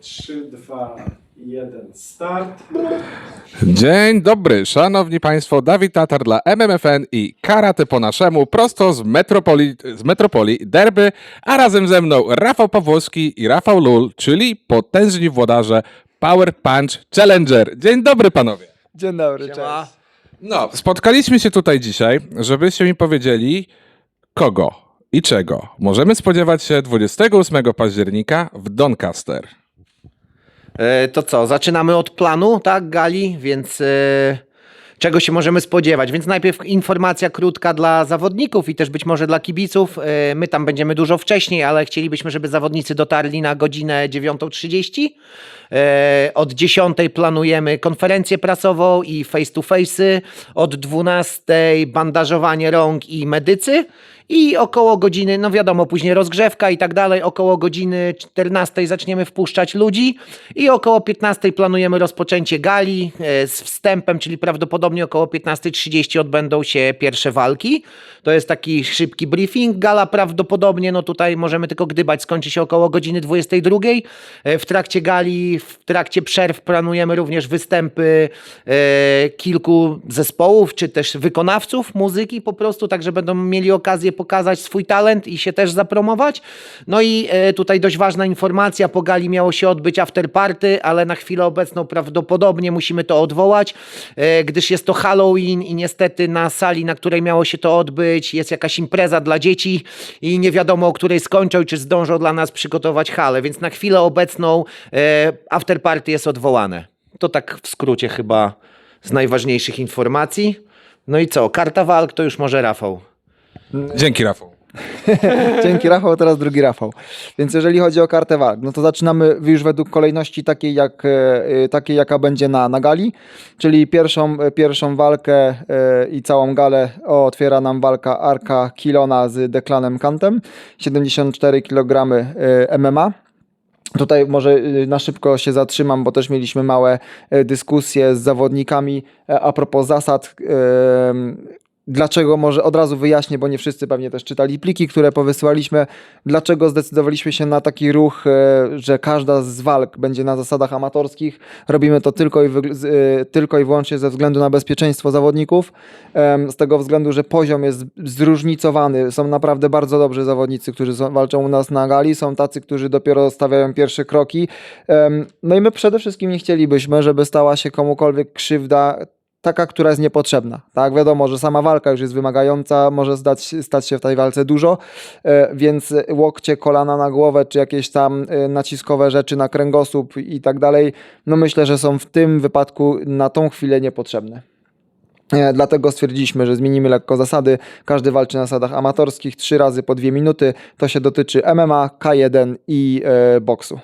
3, 2, 1, start. Dzień dobry, szanowni państwo, Dawid Tatar dla MMFN i Karate po naszemu, prosto z metropolii, z metropolii Derby, a razem ze mną Rafał Pawłowski i Rafał Lul, czyli potężni włodarze Power Punch Challenger. Dzień dobry panowie. Dzień dobry, Siema. cześć. No, spotkaliśmy się tutaj dzisiaj, żebyście mi powiedzieli kogo i czego możemy spodziewać się 28 października w Doncaster. E, To co, zaczynamy od planu, tak, gali, więc e, czego się możemy spodziewać? Więc najpierw informacja krótka dla zawodników i też być może dla kibiców. E, My tam będziemy dużo wcześniej, ale chcielibyśmy, żeby zawodnicy dotarli na godzinę 9.30. E, Od 10 planujemy konferencję prasową i face to face. Od 12 bandażowanie rąk i medycy. I około godziny, no wiadomo, później rozgrzewka i tak dalej. Około godziny 14 zaczniemy wpuszczać ludzi i około 15 planujemy rozpoczęcie gali e, z wstępem, czyli prawdopodobnie około 15.30 odbędą się pierwsze walki. To jest taki szybki briefing. Gala prawdopodobnie, no tutaj możemy tylko gdybać, skończy się około godziny 22. E, W trakcie gali, w trakcie przerw planujemy również występy e, kilku zespołów, czy też wykonawców muzyki po prostu, tak że będą mieli okazję pokazać swój talent i się też zapromować. No i e, tutaj dość ważna informacja, po gali miało się odbyć after party, ale na chwilę obecną prawdopodobnie musimy to odwołać, e, gdyż jest to Halloween i niestety na sali, na której miało się to odbyć, jest jakaś impreza dla dzieci i nie wiadomo, o której skończą czy zdążą dla nas przygotować halę, więc na chwilę obecną e, after party jest odwołane. To tak w skrócie chyba z najważniejszych informacji. No i co, karta walk to już może Rafał. Dzięki Rafał. Dzięki Rafał, teraz drugi Rafał. Więc jeżeli chodzi o kartę walk, no to zaczynamy już według kolejności takiej, jak, e, e, takiej jaka będzie na, na gali, czyli pierwszą, e, pierwszą walkę i całą galę otwiera nam walka Arka Kilona z Declanem Kantem, 74 kg MMA. Tutaj może y, na szybko się zatrzymam, bo też mieliśmy małe e, dyskusje z zawodnikami e, a propos zasad. Dlaczego, może od razu wyjaśnię, bo nie wszyscy pewnie też czytali pliki, które powysyłaliśmy. Dlaczego zdecydowaliśmy się na taki ruch, e, że każda z walk będzie na zasadach amatorskich? Robimy to tylko i, e, tylko i wyłącznie ze względu na bezpieczeństwo zawodników. Z tego względu, że poziom jest zróżnicowany. Są naprawdę bardzo dobrzy zawodnicy, którzy walczą u nas na gali. Są tacy, którzy dopiero stawiają pierwsze kroki. No i my przede wszystkim nie chcielibyśmy, żeby stała się komukolwiek krzywda taka, która jest niepotrzebna. Tak, wiadomo, że sama walka już jest wymagająca, może stać, stać się w tej walce dużo, e, więc łokcie, kolana na głowę, czy jakieś tam e, naciskowe rzeczy na kręgosłup i tak dalej, no myślę, że są w tym wypadku na tą chwilę niepotrzebne. E, Dlatego stwierdziliśmy, że zmienimy lekko zasady. Każdy walczy na zasadach amatorskich, trzy razy po dwie minuty. To się dotyczy MMA, K1 i e, boksu.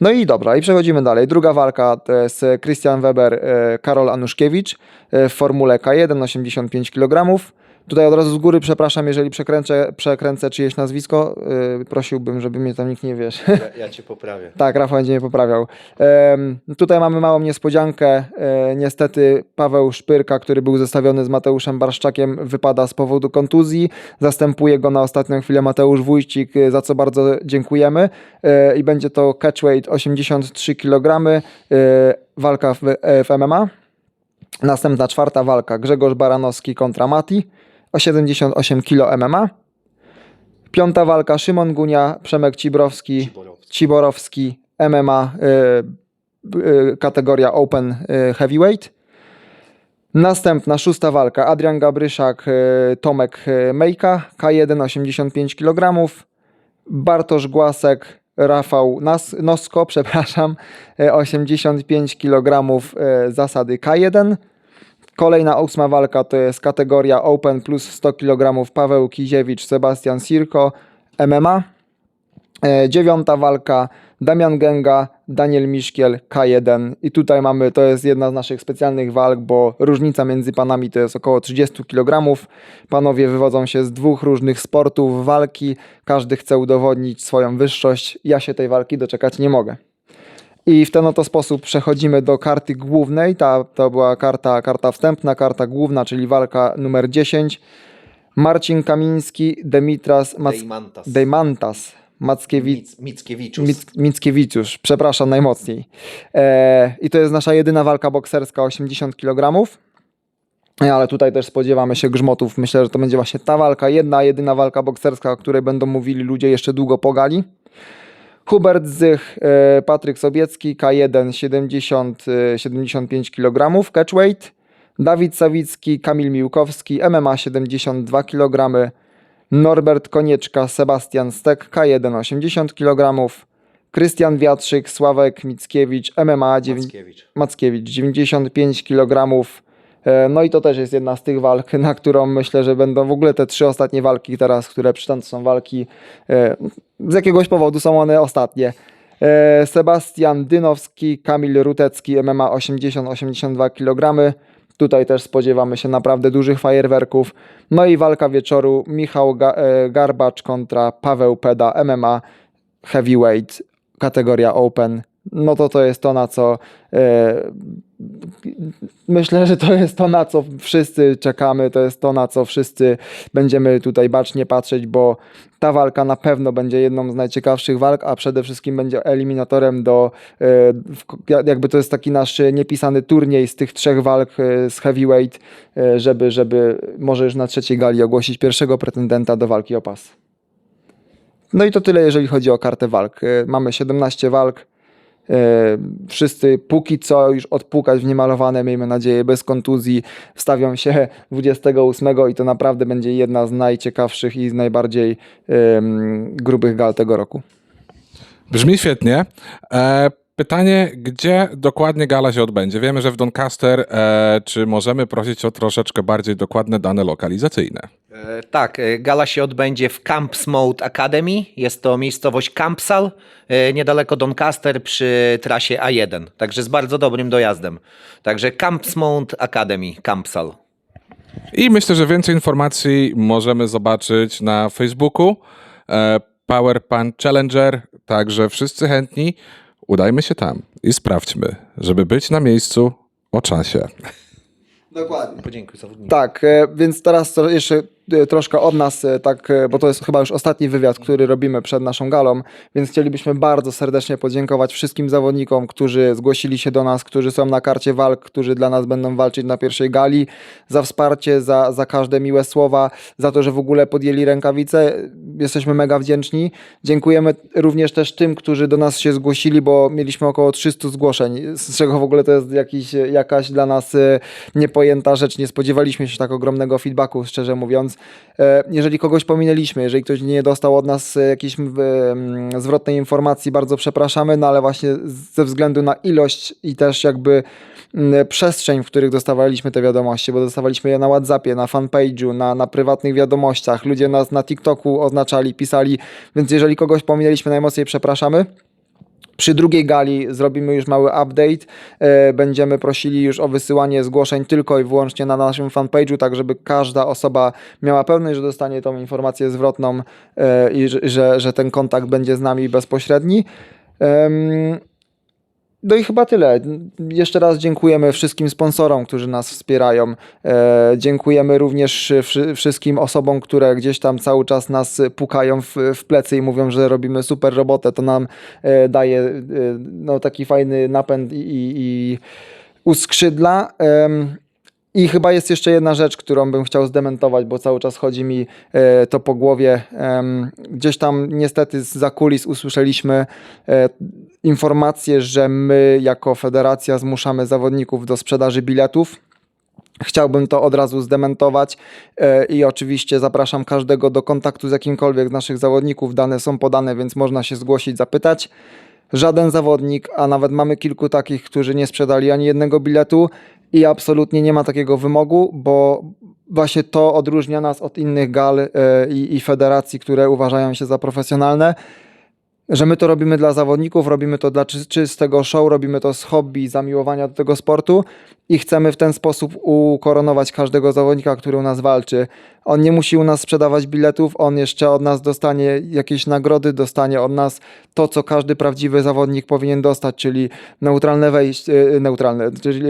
No i dobra, i przechodzimy dalej. Druga walka to jest Christian Weber, e, Karol Anuszkiewicz e, w formule K1, 85 kg. Tutaj od razu z góry przepraszam, jeżeli przekręcę, przekręcę czyjeś nazwisko. e, Prosiłbym, żeby mnie tam nikt nie wiesz. Ja, ja cię poprawię. Tak, Rafał będzie mnie poprawiał. Em, tutaj mamy małą niespodziankę. E, niestety Paweł Szpyrka, który był zestawiony z Mateuszem Barszczakiem, wypada z powodu kontuzji. Zastępuje go na ostatnią chwilę Mateusz Wójcik, e, za co bardzo dziękujemy. E, I będzie to catchweight 83 kg. E, walka w, e, w MMA. Następna czwarta walka Grzegorz Baranowski kontra Mati o 78 kg MMA. Piąta walka Szymon Gunia, Przemek Cibrowski, Ciborowski, MMA, y, y, kategoria Open y, Heavyweight. Następna, szósta walka, Adrian Gabryszak, y, Tomek y, Mejka, K1 85 kg. Bartosz Głasek, Rafał Nas, Nosko, przepraszam, y, 85 kg y, zasady K1. Kolejna ósma walka to jest kategoria Open plus 100 kg Paweł Kiziewicz, Sebastian Sirko, MMA. E, Dziewiąta walka Damian Gęga, Daniel Miszkiel, K1. I tutaj mamy, to jest jedna z naszych specjalnych walk, bo różnica między panami to jest około 30 kg. Panowie wywodzą się z dwóch różnych sportów walki. Każdy chce udowodnić swoją wyższość. Ja się tej walki doczekać nie mogę. I w ten oto sposób przechodzimy do karty głównej. Ta, to była karta, karta wstępna, karta główna, czyli walka numer 10. Marcin Kamiński, Demitras Mac- Deimantas. Deimantas Mackiewicz. Mic, Mickiewiczus. Mic- Mickiewicz, przepraszam najmocniej. E, I to jest nasza jedyna walka bokserska 80 kg. E, Ale tutaj też spodziewamy się grzmotów. Myślę, że to będzie właśnie ta walka, jedna, jedyna walka bokserska, o której będą mówili ludzie jeszcze długo po gali. Hubert Zych, e, Patryk Sobiecki, K1 70, e, 75 kg, catchweight. Dawid Sawicki, Kamil Miłkowski, MMA 72 kg. Norbert Konieczka, Sebastian Stek, K1 80 kg. Krystian Wiatrzyk, Sławek Mickiewicz, MMA 9, Mackiewicz. Mackiewicz 95 kg. E, No i to też jest jedna z tych walk, na którą myślę, że będą w ogóle te trzy ostatnie walki teraz, które przytam, to są walki, e, z jakiegoś powodu są one ostatnie. E, Sebastian Dynowski, Kamil Rutecki, MMA 80-82 kg. Tutaj też spodziewamy się naprawdę dużych fajerwerków. No i walka wieczoru Michał Ga- Garbacz kontra Paweł Peda, MMA Heavyweight, kategoria Open. No to to jest to, na co e, myślę, że to jest to, na co wszyscy czekamy, to jest to, na co wszyscy będziemy tutaj bacznie patrzeć, bo ta walka na pewno będzie jedną z najciekawszych walk, a przede wszystkim będzie eliminatorem do, e, w- jakby to jest taki nasz niepisany turniej z tych trzech walk e, z heavyweight, e, żeby, żeby może już na trzeciej gali ogłosić pierwszego pretendenta do walki o pas. No i to tyle, jeżeli chodzi o kartę walk. E, Mamy 17 walk. E, Wszyscy póki co już odpukać w niemalowane, miejmy nadzieję, bez kontuzji, wstawią się 28 i to naprawdę będzie jedna z najciekawszych i z najbardziej grubych gal tego roku. Brzmi świetnie. E, pytanie, gdzie dokładnie gala się odbędzie? Wiemy, że w Doncaster. E, czy możemy prosić o troszeczkę bardziej dokładne dane lokalizacyjne? E, Tak, e, gala się odbędzie w Camps Mode Academy. Jest to miejscowość Campsal, e, niedaleko Doncaster przy trasie A1. Także z bardzo dobrym dojazdem. Także Camps Mode Academy, Campsal. I myślę, że więcej informacji możemy zobaczyć na Facebooku. E, Power Punch Challenger, także wszyscy chętni, udajmy się tam i sprawdźmy, żeby być na miejscu o czasie. Dokładnie. Podziękuję zawodnikom. Tak, e, więc teraz to jeszcze troszkę od nas, e, tak, e, bo to jest chyba już ostatni wywiad, który robimy przed naszą galą, więc chcielibyśmy bardzo serdecznie podziękować wszystkim zawodnikom, którzy zgłosili się do nas, którzy są na karcie walk, którzy dla nas będą walczyć na pierwszej gali, za wsparcie, za, za każde miłe słowa, za to, że w ogóle podjęli rękawice. Jesteśmy mega wdzięczni. Dziękujemy również też tym, którzy do nas się zgłosili, bo mieliśmy około 300 zgłoszeń, z czego w ogóle to jest jakiś, jakaś dla nas niepojęta rzecz. Nie spodziewaliśmy się tak ogromnego feedbacku, szczerze mówiąc. E, Jeżeli kogoś pominęliśmy, jeżeli ktoś nie dostał od nas e, jakiejś zwrotnej informacji, bardzo przepraszamy, no ale właśnie ze względu na ilość i też jakby przestrzeń, w których dostawaliśmy te wiadomości, bo dostawaliśmy je na WhatsAppie, na fanpage'u, na, na prywatnych wiadomościach, ludzie nas na TikToku oznaczali, pisali, więc jeżeli kogoś pominęliśmy, najmocniej przepraszamy. Przy drugiej gali zrobimy już mały update. E, Będziemy prosili już o wysyłanie zgłoszeń tylko i wyłącznie na naszym fanpage'u, tak żeby każda osoba miała pewność, że dostanie tą informację zwrotną e, i że- że, że ten kontakt będzie z nami bezpośredni. No i chyba tyle. Jeszcze raz dziękujemy wszystkim sponsorom, którzy nas wspierają. E, dziękujemy również wszy- wszystkim osobom, które gdzieś tam cały czas nas pukają w, w plecy i mówią, że robimy super robotę. To nam e, daje e, no, taki fajny napęd i, i, uskrzydla. I chyba jest jeszcze jedna rzecz, którą bym chciał zdementować, bo cały czas chodzi mi to po głowie. Gdzieś tam niestety za kulis usłyszeliśmy informację, że my jako federacja zmuszamy zawodników do sprzedaży biletów. Chciałbym to od razu zdementować e, i oczywiście zapraszam każdego do kontaktu z jakimkolwiek z naszych zawodników. Dane są podane, więc można się zgłosić, zapytać. Żaden zawodnik, a nawet mamy kilku takich, którzy nie sprzedali ani jednego biletu i absolutnie nie ma takiego wymogu, bo właśnie to odróżnia nas od innych gal e, i, i federacji, które uważają się za profesjonalne. Że my to robimy dla zawodników, robimy to dla czy- czystego show, robimy to z hobby, zamiłowania do tego sportu i chcemy w ten sposób ukoronować każdego zawodnika, który u nas walczy. On nie musi u nas sprzedawać biletów, on jeszcze od nas dostanie jakieś nagrody, dostanie od nas to, co każdy prawdziwy zawodnik powinien dostać, czyli neutralne wejście, e, neutralne, czyli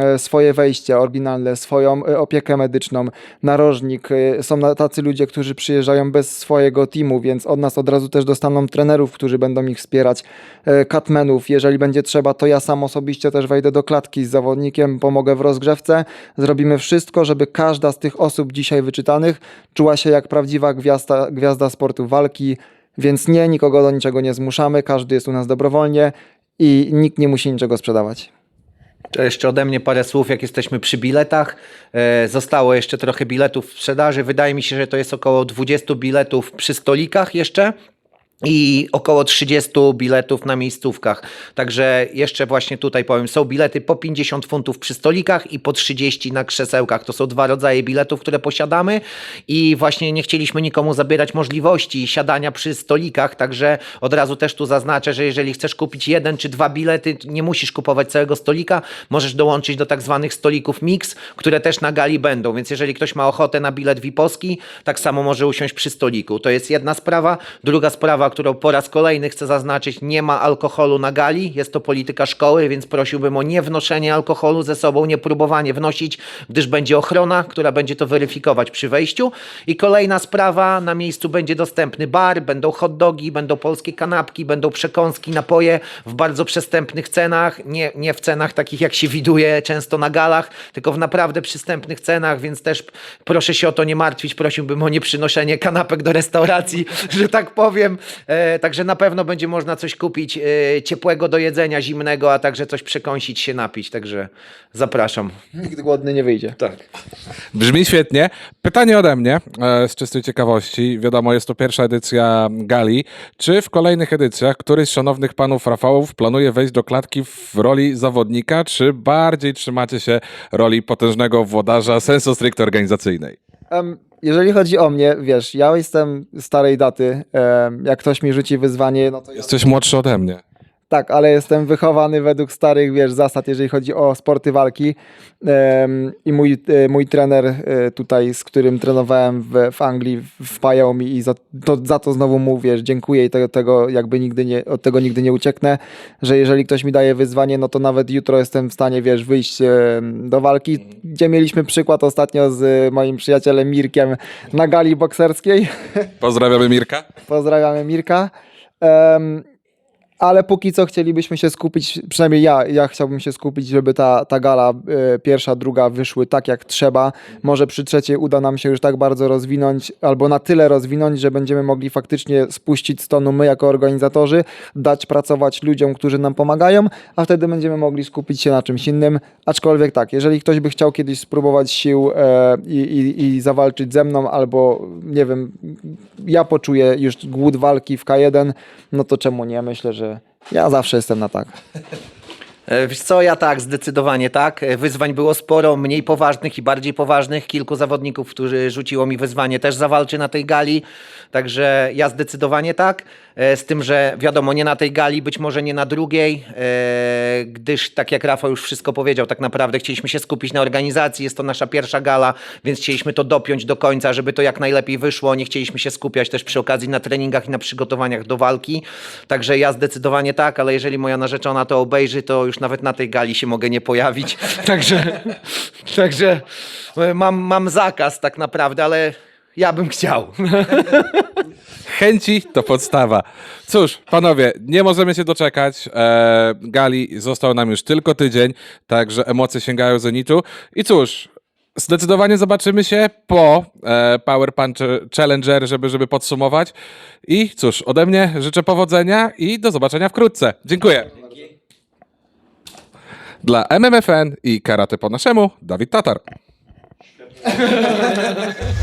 e, swoje wejście oryginalne, swoją e, opiekę medyczną, narożnik. e, Są tacy ludzie, którzy przyjeżdżają bez swojego teamu, więc od nas od razu też dostaną trenerów, którzy będą ich wspierać, e, catmenów. Jeżeli będzie trzeba, to ja sam osobiście też wejdę do klatki z zawodnikiem, pomogę w rozgrzewce. Zrobimy wszystko, żeby każda z tych osób dzisiaj wyczytanych czuła się jak prawdziwa gwiazda, gwiazda sportu walki, więc nie, nikogo do niczego nie zmuszamy, każdy jest u nas dobrowolnie i nikt nie musi niczego sprzedawać. Jeszcze ode mnie parę słów, jak jesteśmy przy biletach. E, Zostało jeszcze trochę biletów w sprzedaży. Wydaje mi się, że to jest około 20 biletów przy stolikach jeszcze. I około 30 biletów na miejscówkach. Także jeszcze właśnie tutaj powiem, są bilety po 50 funtów przy stolikach i po 30 na krzesełkach. To są dwa rodzaje biletów, które posiadamy i właśnie nie chcieliśmy nikomu zabierać możliwości siadania przy stolikach, także od razu też tu zaznaczę, że jeżeli chcesz kupić jeden czy dwa bilety, nie musisz kupować całego stolika, możesz dołączyć do tak zwanych stolików mix, które też na gali będą, więc jeżeli ktoś ma ochotę na bilet VIP-owski, tak samo może usiąść przy stoliku. To jest jedna sprawa. Druga sprawa, którą po raz kolejny chcę zaznaczyć, nie ma alkoholu na gali, jest to polityka szkoły, więc prosiłbym o niewnoszenie alkoholu ze sobą, nie próbowanie wnosić, gdyż będzie ochrona, która będzie to weryfikować przy wejściu. I kolejna sprawa, na miejscu będzie dostępny bar, będą hot dogi, będą polskie kanapki, będą przekąski, napoje w bardzo przystępnych cenach, nie, nie w cenach takich jak się widuje często na galach, tylko w naprawdę przystępnych cenach, więc też proszę się o to nie martwić, prosiłbym o nieprzynoszenie kanapek do restauracji, że tak powiem. E, także na pewno będzie można coś kupić e, ciepłego do jedzenia, zimnego, a także coś przekąsić się, napić, także zapraszam. Nikt głodny nie wyjdzie. Tak. Brzmi świetnie. Pytanie ode mnie e, z czystej ciekawości. Wiadomo, jest to pierwsza edycja gali. Czy w kolejnych edycjach któryś z szanownych panów Rafałów planuje wejść do klatki w roli zawodnika, czy bardziej trzymacie się roli potężnego włodarza sensu stricte organizacyjnej? Em, jeżeli chodzi o mnie, wiesz, ja jestem starej daty. em, jak ktoś mi rzuci wyzwanie, no to ja Jesteś młodszy ode mnie. Tak, ale jestem wychowany według starych, wiesz, zasad, jeżeli chodzi o sporty walki. I mój, e, mój trener e, tutaj, z którym trenowałem w, w Anglii, wpajał mi i za to, za to znowu mu, wiesz, dziękuję i tego, tego jakby nigdy nie, od tego nigdy nie ucieknę, że jeżeli ktoś mi daje wyzwanie, no to nawet jutro jestem w stanie, wiesz, wyjść em, do walki, gdzie mieliśmy przykład ostatnio z moim przyjacielem Mirkiem na gali bokserskiej. Pozdrawiamy Mirka. Pozdrawiamy Mirka. Ale póki co chcielibyśmy się skupić, przynajmniej ja, ja chciałbym się skupić, żeby ta, ta gala e, pierwsza, druga wyszły tak jak trzeba. Może przy trzeciej uda nam się już tak bardzo rozwinąć, albo na tyle rozwinąć, że będziemy mogli faktycznie spuścić z tonu my jako organizatorzy, dać pracować ludziom, którzy nam pomagają, a wtedy będziemy mogli skupić się na czymś innym. Aczkolwiek tak, jeżeli ktoś by chciał kiedyś spróbować sił e, i, i, i zawalczyć ze mną, albo nie wiem, ja poczuję już głód walki w K1, no to czemu nie? Myślę, że ja zawsze jestem na tak. E, Wiesz co, ja tak, zdecydowanie tak. E, Wyzwań było sporo, mniej poważnych i bardziej poważnych. Kilku zawodników, którzy rzuciło mi wyzwanie, też zawalczy na tej gali. Także ja zdecydowanie tak. E, Z tym, że wiadomo, nie na tej gali, być może nie na drugiej, e, gdyż tak jak Rafał już wszystko powiedział, tak naprawdę chcieliśmy się skupić na organizacji. Jest to nasza pierwsza gala, więc chcieliśmy to dopiąć do końca, żeby to jak najlepiej wyszło. Nie chcieliśmy się skupiać też przy okazji na treningach i na przygotowaniach do walki. Także ja zdecydowanie tak, ale jeżeli moja narzeczona to obejrzy, to już nawet na tej gali się mogę nie pojawić. Także, także e, mam, mam zakaz tak naprawdę, ale ja bym chciał. Chęci to podstawa. Cóż, panowie, nie możemy się doczekać. E, gali został nam już tylko tydzień, także emocje sięgają zenitu. I cóż, zdecydowanie zobaczymy się po e, Power Punch Challenger, żeby, żeby podsumować. I cóż, ode mnie życzę powodzenia i do zobaczenia wkrótce. Dziękuję. Dla MMFN i Karate po naszemu, Dawid Tatar.